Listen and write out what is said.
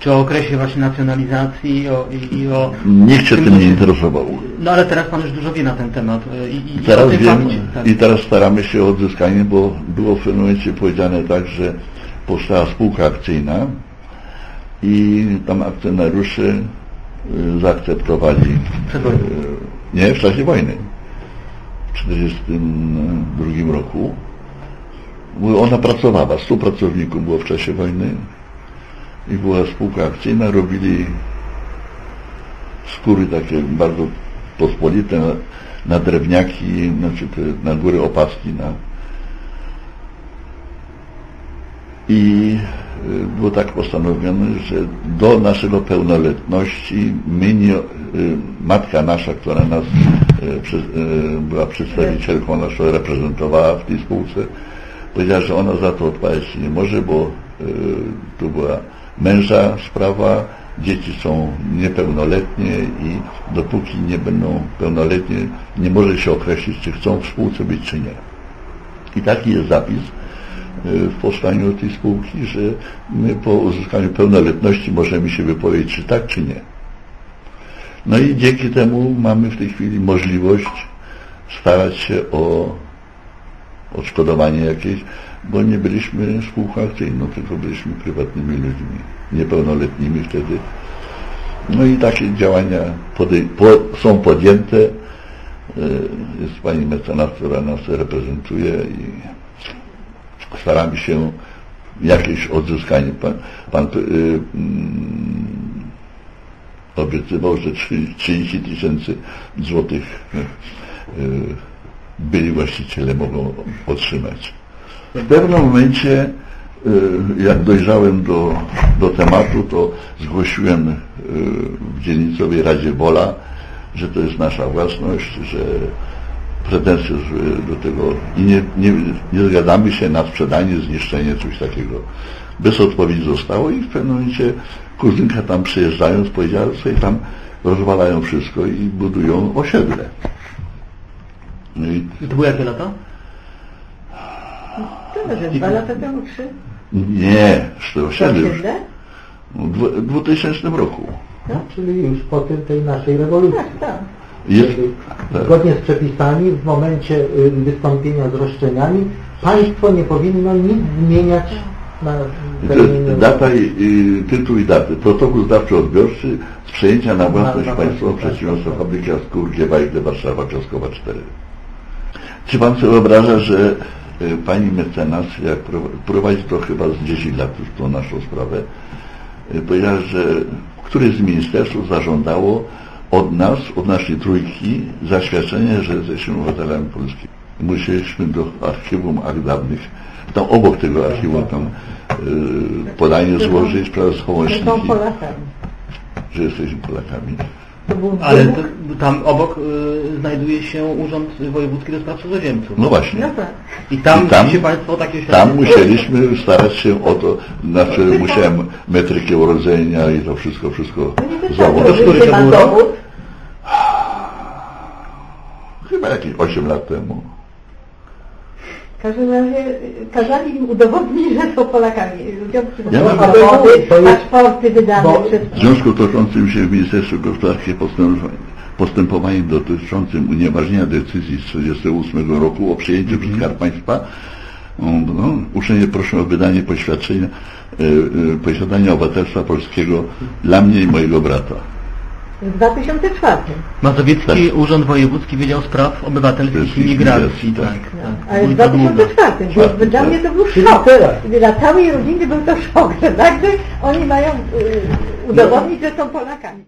Czy o okresie właśnie nacjonalizacji i o... I, i o Nikt się tym nie interesował. No ale teraz Pan już dużo wie na ten temat. y, I, i, Teraz wiem fakcie, tak. i teraz staramy się o odzyskanie, bo było w pewnym momencie powiedziane tak, że powstała spółka akcyjna i tam akcjonariusze y, zaakceptowali Przed wojną. y, nie, w czasie wojny w 1942 roku ona pracowała, 100 pracowników było w czasie wojny i była spółka akcyjna, robili skóry takie bardzo pospolite na, na drewniaki, znaczy te, na góry opaski, na i y, było tak postanowione, że do naszego pełnoletności my nie, y, matka nasza, która nas y, była przedstawicielką naszą, reprezentowała w tej spółce, powiedziała, że ona za to odpowiadać nie może, bo to była męża sprawa, dzieci są niepełnoletnie i dopóki nie będą pełnoletnie, nie może się określić, czy chcą w spółce być, czy nie. I taki jest zapis y, w powstaniu tej spółki, że my po uzyskaniu pełnoletności możemy się wypowiedzieć, czy tak, czy nie. No i dzięki temu mamy w tej chwili możliwość starać się o odszkodowanie jakieś, bo nie byliśmy spółką tylko byliśmy prywatnymi ludźmi, niepełnoletnimi wtedy. No i takie działania po, są podjęte. Y, Jest pani mecenas, która nas reprezentuje i staramy się jakieś odzyskanie. Pan, pan y, mm, obiecywał, że 30 tysięcy złotych y, y, byli właściciele mogą otrzymać. W pewnym momencie, y, jak dojrzałem do, do tematu, to zgłosiłem y, w dzielnicowej Radzie Wola, że to jest nasza własność, że pretensje do tego i nie, nie, nie zgadzamy się na sprzedanie, zniszczenie, coś takiego. Bez odpowiedzi zostało i w pewnym momencie kuzynka tam przyjeżdżając powiedziała, że tam rozwalają wszystko i budują osiedle. No i I to były jakie lata? To że dwa lata temu, trzy? nie, że to osiedle już Osiedle? w dwu- w 2000 roku. No. Czyli już po tym, tej naszej rewolucji. Tak, tak. Jest, tak. Zgodnie z przepisami w momencie y, wystąpienia z roszczeniami państwo nie powinno nic zmieniać na To terminie. jest data i, i tytuł i daty. Protokół zdawczy odbiorczy z przejęcia na własność Na- na- państwową tak, przedsiębiorstwa tak. fabryki Askur Giewajde Warszawa Piaskowa 4. Czy pan sobie wyobraża, że pani mecenas, jak pro- prowadzi to chyba z 10 lat już tą naszą sprawę, y, powiedziała, że któreś z ministerstw zażądało od nas, od naszej trójki, zaświadczenie, że jesteśmy obywatelami polskimi. Musieliśmy do archiwum akt dawnych, tam obok tego archiwum, tam y, podanie złożyć hołąśniki, Polakami. że jesteśmy Polakami. To był Ale to, tam obok y, znajduje się Urząd Wojewódzki do Spraw Cudzoziemców. No właśnie. No tak. I tam, I tam- musicie Państwo takie Tam musieliśmy starać się o to, znaczy musiałem metrykę urodzenia i to wszystko, wszystko No założyć. To który to był rok? Chyba jakieś 8 lat temu. W każdym razie y, kazali im udowodnić, że są Polakami. Ja mam- dowody, paszporty wydane bo- przez... W związku toczącym się w Ministerstwie Gospodarki postępowaniem, postępowaniem dotyczącym unieważnienia decyzzi z 1938 roku o przejęciu przez Skarb Państwa no, uprzejmie proszę o wydanie poświadczenia y, y, posiadania obywatelstwa polskiego dla mnie i mojego brata. W 2004. Mazowiecki Urząd Wojewódzki Wydział Spraw Obywatelskich i Migracji. Tak, tak. Ale w Wójta Długa. 2004. Czwarty, Dla tak. mnie to był szok. Dla całej rodziny był to szok, że także oni mają y, udowodnić, że są Polakami.